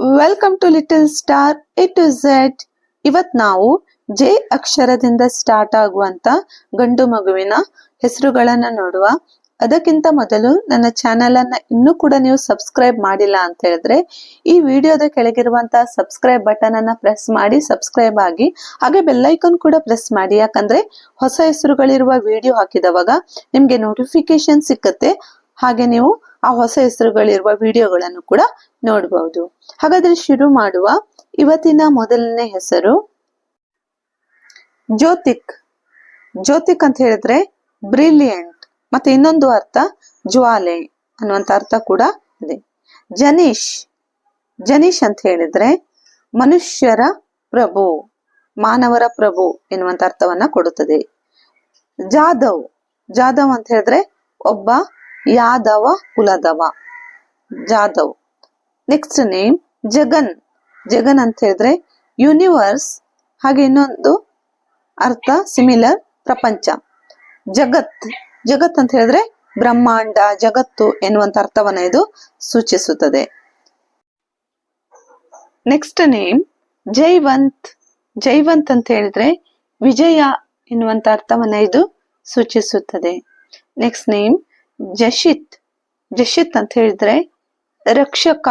Welcome to little star A to Z ಇವತ್ ನಾವು J ಅಕ್ಷರದಿಂದ ಸ್ಟಾರ್ಟ್ ಆಗುವಂತ ಗಂಡು ಮಗುವಿನ ಹೆಸರುಗಳನ್ನ ನೋಡುವ. ಅದಕ್ಕಿಂತ ಮೊದಲು ನನ್ನ ಚಾನೆಲ್ ಅನ್ನ ಇನ್ನೂ ಕೂಡ ನೀವು ಸಬ್ಸ್ಕ್ರೈಬ್ ಮಾಡಿಲ್ಲ ಅಂತ ಹೇಳಿದ್ರೆ, ಈ ವಿಡಿಯೋದ ಕೆಳಗಿರುವಂತಹ ಸಬ್ಸ್ಕ್ರೈಬ್ ಬಟನ್ ಅನ್ನ ಪ್ರೆಸ್ ಮಾಡಿ ಸಬ್ಸ್ಕ್ರೈಬ್ ಆಗಿ, ಹಾಗೆ ಬೆಲ್ಲೈಕನ್ ಕೂಡ ಪ್ರೆಸ್ ಮಾಡಿ. ಯಾಕಂದ್ರೆ ಹೊಸ ಹೆಸರುಗಳಿರುವ ವಿಡಿಯೋ ಹಾಕಿದವಾಗ ನಿಮ್ಗೆ ನೋಟಿಫಿಕೇಶನ್ ಸಿಕ್ಕತ್ತೆ. ಹಾಗೆ ನೀವು ಆ ಹೊಸ ಹೆಸರುಗಳಿರುವ ವಿಡಿಯೋಗಳನ್ನು ಕೂಡ ನೋಡಬಹುದು ಹಾಗಾದ್ರೆ ಶುರು ಮಾಡುವ ಇವತ್ತಿನ ಮೊದಲನೇ ಹೆಸರು ಜ್ಯೋತಿಕ್. ಜ್ಯೋತಿಕ್ ಅಂತ ಹೇಳಿದ್ರೆ ಬ್ರಿಲಿಯಂಟ್ ಮತ್ತೆ ಇನ್ನೊಂದು ಅರ್ಥ ಜ್ವಾಲೆ ಅನ್ನುವಂತ ಅರ್ಥ ಕೂಡ ಇದೆ. ಜನೀಶ್ ಜನೀಶ್ ಅಂತ ಹೇಳಿದ್ರೆ ಮನುಷ್ಯರ ಪ್ರಭು, ಮಾನವರ ಪ್ರಭು ಎನ್ನುವಂತ ಅರ್ಥವನ್ನ ಕೊಡುತ್ತದೆ. ಜಾಧವ್ ಜಾಧವ್ ಅಂತ ಹೇಳಿದ್ರೆ ಒಬ್ಬ ಯಾದವ ಕುಲದವ ಜಾದವ್ ನೆಕ್ಸ್ಟ್ ನೇಮ್ ಜಗನ್. ಜಗನ್ ಅಂತ ಹೇಳಿದ್ರೆ ಯೂನಿವರ್ಸ್ ಹಾಗೆ ಇನ್ನೊಂದು ಅರ್ಥ ಸಿಮಿಲರ್ ಪ್ರಪಂಚ. ಜಗತ್ ಜಗತ್ ಅಂತ ಹೇಳಿದ್ರೆ ಬ್ರಹ್ಮಾಂಡ, ಜಗತ್ತು ಎನ್ನುವಂತ ಅರ್ಥವನ್ನ ಇದು ಸೂಚಿಸುತ್ತದೆ. Next name Jaiwant. ಜೈವಂತ್ ಅಂತ ಹೇಳಿದ್ರೆ ವಿಜಯ ಎನ್ನುವಂತ ಅರ್ಥವನ್ನ ಇದು ಸೂಚಿಸುತ್ತದೆ. ನೆಕ್ಸ್ಟ್ ನೇಮ್ ಜಶಿತ್ ಜಶಿತ್ ಅಂತ ಹೇಳಿದ್ರೆ ರಕ್ಷಕ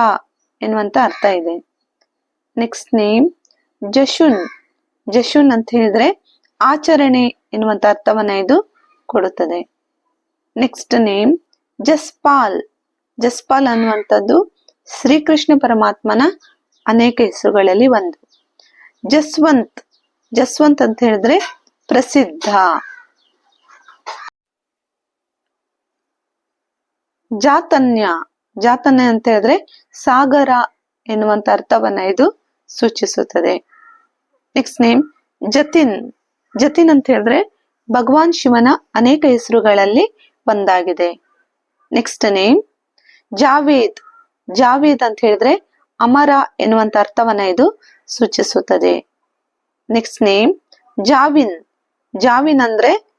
ಎನ್ನುವಂತ ಅರ್ಥ ಇದೆ. Next name ಜಶುನ್. ಜಶುನ್ ಅಂತ ಹೇಳಿದ್ರೆ ಆಚರಣೆ ಎನ್ನುವಂತ ಅರ್ಥವನ್ನ ಇದು ಕೊಡುತ್ತದೆ. Next name Jaspal. ಜಸ್ಪಾಲ್ ಅನ್ನುವಂಥದ್ದು ಶ್ರೀಕೃಷ್ಣ ಪರಮಾತ್ಮನ ಅನೇಕ ಹೆಸರುಗಳಲ್ಲಿ ಒಂದು. ಜಸ್ವಂತ್. ಜಸ್ವಂತ್ ಅಂತ ಹೇಳಿದ್ರೆ ಪ್ರಸಿದ್ಧ. ಜಾತನ್ಯ ಜಾತನ್ಯ ಅಂತ ಹೇಳಿದ್ರೆ ಸಾಗರ ಎನ್ನುವಂತ ಅರ್ಥವನ್ನ ಇದು ಸೂಚಿಸುತ್ತದೆ. Next name Jatin. ಜತಿನ್ ಅಂತ ಹೇಳಿದ್ರೆ ಭಗವಾನ್ ಶಿವನ ಅನೇಕ ಹೆಸರುಗಳಲ್ಲಿ ಒಂದಾಗಿದೆ. Next name Javed. ಜಾವೇದ್ ಅಂತ ಹೇಳಿದ್ರೆ ಅಮರ ಎನ್ನುವಂತ ಅರ್ಥವನ್ನ ಇದು ಸೂಚಿಸುತ್ತದೆ. Next name ಜಾವಿನ್. ಜಾವಿನ್ ಅಂದ್ರೆ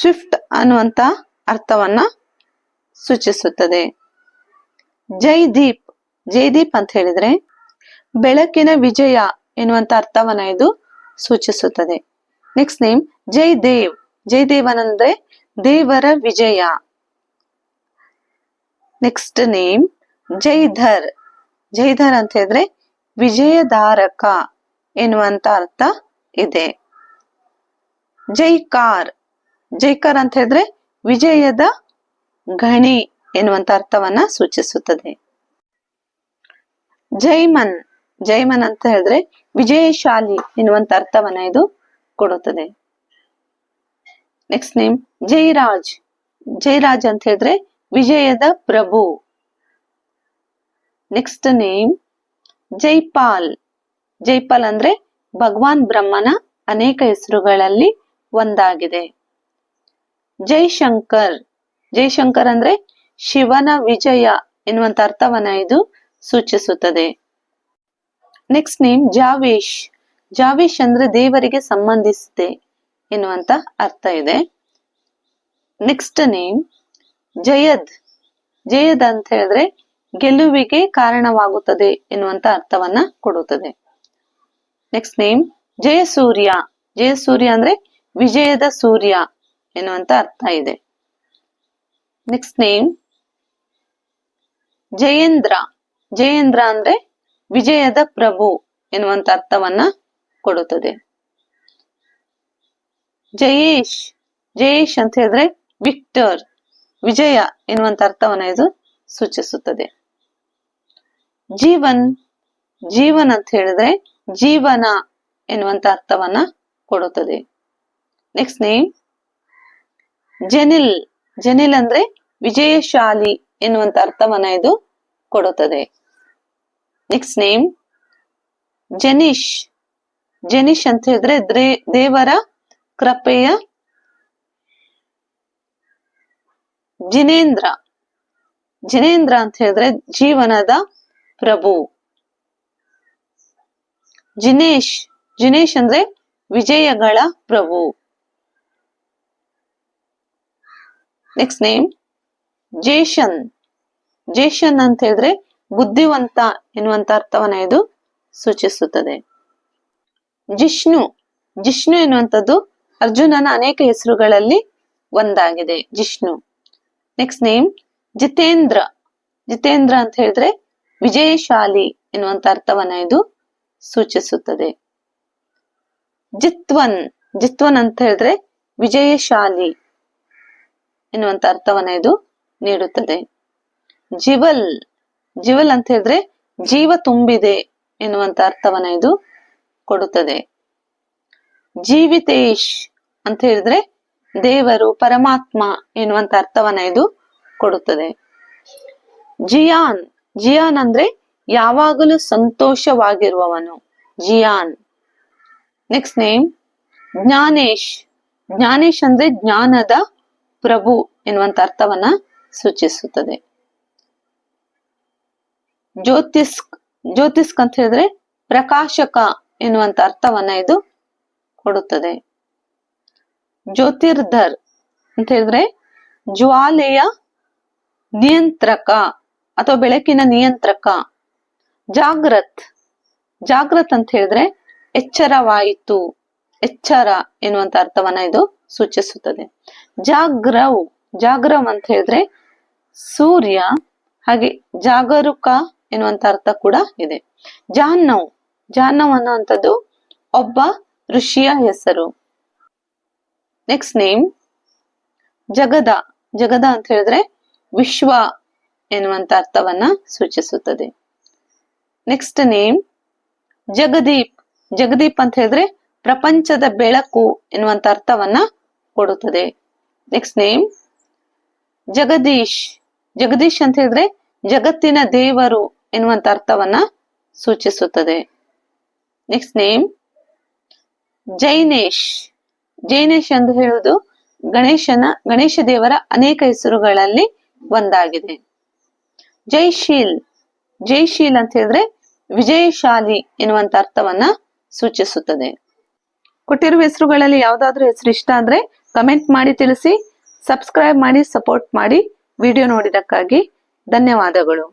ಸ್ವಿಫ್ಟ್ ಅನ್ನುವಂತ ಅರ್ಥವನ್ನ ಸೂಚಿಸುತ್ತದೆ. ಜೈದೀಪ್ ಜೈದೀಪ್ ಅಂತ ಹೇಳಿದ್ರೆ ಬೆಳಕಿನ ವಿಜಯ ಎನ್ನುವಂತ ಅರ್ಥವನ್ನ ಇದು ಸೂಚಿಸುತ್ತದೆ. Next name Jaidev. ಜಯದೇವನ್ ಅಂದ್ರೆ ದೇವರ ವಿಜಯ. Next name ಜೈಧರ್. ಜೈಧರ್ ಅಂತ ಹೇಳಿದ್ರೆ ವಿಜಯಧಾರಕ ಎನ್ನುವಂತ ಅರ್ಥ ಇದೆ. ಜೈಕಾರ್. ಜೈಕಾರ್ ಅಂತ ಹೇಳಿದ್ರೆ ವಿಜಯದ ಗಣಿ ಎನ್ನುವಂತ ಅರ್ಥವನ್ನ ಸೂಚಿಸುತ್ತದೆ. ಜೈಮನ್ ಜೈಮನ್ ಅಂತ ಹೇಳಿದ್ರೆ ವಿಜಯಶಾಲಿ ಎನ್ನುವಂತ ಅರ್ಥವನ್ನ ಇದು ಕೊಡುತ್ತದೆ. Next name Jairaj. ಜೈರಾಜ್ ಅಂತ ಹೇಳಿದ್ರೆ ವಿಜಯದ ಪ್ರಭು. Next name Jaipal. ಜೈಪಾಲ್ ಅಂದ್ರೆ ಭಗವಾನ್ ಬ್ರಹ್ಮನ ಅನೇಕ ಹೆಸರುಗಳಲ್ಲಿ ಒಂದಾಗಿದೆ. ಜೈಶಂಕರ್. ಜೈಶಂಕರ್ ಅಂದ್ರೆ ಶಿವನ ವಿಜಯ ಎನ್ನುವಂತ ಅರ್ಥವನ್ನ ಇದು ಸೂಚಿಸುತ್ತದೆ. Next name ಜಾವೇಶ್. ಜಾವೇಶ್ ಅಂದ್ರೆ ದೇವರಿಗೆ ಸಂಬಂಧಿಸಿದೆ ಎನ್ನುವಂತ ಅರ್ಥ ಇದೆ. Next name Zayed. ಜಯದ್ ಅಂತ ಹೇಳಿದ್ರೆ ಗೆಲುವಿಗೆ ಕಾರಣವಾಗುತ್ತದೆ ಎನ್ನುವಂತ ಅರ್ಥವನ್ನ ಕೊಡುತ್ತದೆ. Next name Jayasuriya. ಜಯಸೂರ್ಯ ಅಂದ್ರೆ ವಿಜಯದ ಸೂರ್ಯ ಎನ್ನುವಂತ ಅರ್ಥ ಇದೆ. Next name Jayendra. ಜಯೇಂದ್ರ ಅಂದ್ರೆ ವಿಜಯದ ಪ್ರಭು ಎನ್ನುವಂತ ಅರ್ಥವನ್ನ ಕೊಡುತ್ತದೆ. ಜಯೇಶ್. ಜಯೇಶ್ ಅಂತ ಹೇಳಿದ್ರೆ ವಿಕ್ಟರ್, ವಿಜಯ ಎನ್ನುವಂತ ಅರ್ಥವನ್ನ ಇದು ಸೂಚಿಸುತ್ತದೆ. ಜೀವನ್. ಜೀವನ್ ಅಂತ ಹೇಳಿದ್ರೆ ಜೀವನ ಎನ್ನುವಂತ ಅರ್ಥವನ್ನ ಕೊಡುತ್ತದೆ. Next name ಜನಿಲ್. ಜನಿಲ್ ಅಂದ್ರೆ ವಿಜಯಶಾಲಿ ಎನ್ನುವಂತ ಅರ್ಥವನ್ನ ಇದು ಕೊಡುತ್ತದೆ. Next name ಜನೀಶ್. ಜನೀಶ್ ಅಂತ ಹೇಳಿದ್ರೆ ದ್ರೇ- ದೇವರ ಕೃಪೆಯ ಜಿನೇಂದ್ರ. ಜಿನೇಂದ್ರ ಅಂತ ಹೇಳಿದ್ರೆ ಜೀವನದ ಪ್ರಭು. ಜಿನೇಶ್ ಜಿನೇಶ್ ಅಂದ್ರೆ ವಿಜಯಗಳ ಪ್ರಭು. ನೆಕ್ಸ್ಟ್ ನೇಮ್ ಜೇಷನ್ ಜೇಷನ್ ಅಂತ ಹೇಳಿದ್ರೆ ಬುದ್ಧಿವಂತ ಎನ್ನುವಂತ ಅರ್ಥವನ್ನ ಇದು ಸೂಚಿಸುತ್ತದೆ. ಜಿಷ್ಣು. ಜಿಷ್ಣು ಎನ್ನುವಂಥದ್ದು ಅರ್ಜುನನ ಅನೇಕ ಹೆಸರುಗಳಲ್ಲಿ ಒಂದಾಗಿದೆ. Jishnu. Next name Jitendra. Jitendra ಅಂತ ಹೇಳಿದ್ರೆ ವಿಜಯಶಾಲಿ ಎನ್ನುವಂತ ಅರ್ಥವನ್ನ ಇದು ಸೂಚಿಸುತ್ತದೆ. ಜಿತ್ವನ್. ಜಿತ್ವನ್ ಅಂತ ಹೇಳಿದ್ರೆ ವಿಜಯಶಾಲಿ. ಎನ್ನುವಂತ ಅರ್ಥವನ್ನ ಇದು ನೀಡುತ್ತದೆ. ಜಿವಲ್ ಜಿವಲ್ ಅಂತ ಹೇಳಿದ್ರೆ ಜೀವ ತುಂಬಿದೆ ಎನ್ನುವಂತ ಅರ್ಥವನ್ನ ಇದು ಕೊಡುತ್ತದೆ. ಜೀವಿತೇಶ್ ಅಂತ ಹೇಳಿದ್ರೆ ದೇವರು, ಪರಮಾತ್ಮ ಎನ್ನುವಂತ ಅರ್ಥವನ್ನ ಇದು ಕೊಡುತ್ತದೆ. ಜಿಯಾನ್ ಜಿಯಾನ್ ಅಂದ್ರೆ ಯಾವಾಗಲೂ ಸಂತೋಷವಾಗಿರುವವನು. Ziyan. Next name Jnanesh. Gyanesh ಅಂದ್ರೆ ಜ್ಞಾನದ ಪ್ರಭು ಎನ್ನುವಂತ ಅರ್ಥವನ್ನ ಸೂಚಿಸುತ್ತದೆ. ಜ್ಯೋತಿಸ್ಕ್ ಜ್ಯೋತಿಸ್ಕ್ ಅಂತ ಹೇಳಿದ್ರೆ ಪ್ರಕಾಶಕ ಎನ್ನುವಂತ ಅರ್ಥವನ್ನ ಇದು ಕೊಡುತ್ತದೆ. ಜ್ಯೋತಿರ್ಧರ್ ಅಂತ ಹೇಳಿದ್ರೆ ಜ್ವಾಲೆಯ ನಿಯಂತ್ರಕ ಅಥವಾ ಬೆಳಕಿನ ನಿಯಂತ್ರಕ. ಜಾಗ್ರತ್ ಜಾಗ್ರತ್ ಅಂತ ಹೇಳಿದ್ರೆ ಎಚ್ಚರವಾಯಿತು. ಎಚ್ಚರ ಎನ್ನುವಂತ ಅರ್ಥವನ್ನ ಇದು ಸೂಚಿಸುತ್ತದೆ. ಜಾಗ್ರವ್ ಜಾಗ್ರವ್ ಅಂತ ಹೇಳಿದ್ರೆ ಸೂರ್ಯ, ಹಾಗೆ ಜಾಗರೂಕ ಎನ್ನುವಂತ ಅರ್ಥ ಕೂಡ ಇದೆ. ಜಾಹ್ನವ್ ಜಾಹ್ನವ್ ಅನ್ನುವಂಥದ್ದು ಒಬ್ಬ ಋಷಿಯ ಹೆಸರು. ನೆಕ್ಸ್ಟ್ ನೇಮ್ ಜಗದ ಜಗದ ಅಂತ ಹೇಳಿದ್ರೆ ವಿಶ್ವ ಎನ್ನುವಂತ ಅರ್ಥವನ್ನ ಸೂಚಿಸುತ್ತದೆ. ನೆಕ್ಸ್ಟ್ ನೇಮ್ ಜಗದೀಪ್ ಜಗದೀಪ್ ಅಂತ ಹೇಳಿದ್ರೆ ಪ್ರಪಂಚದ ಬೆಳಕು ಎನ್ನುವಂತ ಅರ್ಥವನ್ನ ಕೊಡುತ್ತದೆ. Next name Jagadish. ಜಗದೀಶ್ ಅಂತ ಹೇಳಿದ್ರೆ ಜಗತ್ತಿನ ದೇವರು ಎನ್ನುವಂತ ಅರ್ಥವನ್ನ ಸೂಚಿಸುತ್ತದೆ. Next name ಜೈನೇಶ್. ಜೈನೇಶ್ ಎಂದು ಹೇಳುವುದು ಗಣೇಶನ, ಗಣೇಶ ದೇವರ ಅನೇಕ ಹೆಸರುಗಳಲ್ಲಿ ಒಂದಾಗಿದೆ. ಜೈಶೀಲ್. ಜೈಶೀಲ್ ಅಂತ ಹೇಳಿದ್ರೆ ವಿಜಯಶಾಲಿ ಎನ್ನುವಂತ ಅರ್ಥವನ್ನ ಸೂಚಿಸುತ್ತದೆ. ಕೊಟ್ಟಿರುವ ಹೆಸರುಗಳಲ್ಲಿ ಯಾವ್ದಾದ್ರು ಹೆಸರು ಇಷ್ಟ ಅಂದ್ರೆ ಕಮೆಂಟ್ ಮಾಡಿ ತಿಳಿಸಿ ಸಬ್ಸ್ಕ್ರೈಬ್ ಮಾಡಿ ಸಪೋರ್ಟ್ ಮಾಡಿ ವಿಡಿಯೋ ನೋಡಿದಕ್ಕಾಗಿ ಧನ್ಯವಾದಗಳು.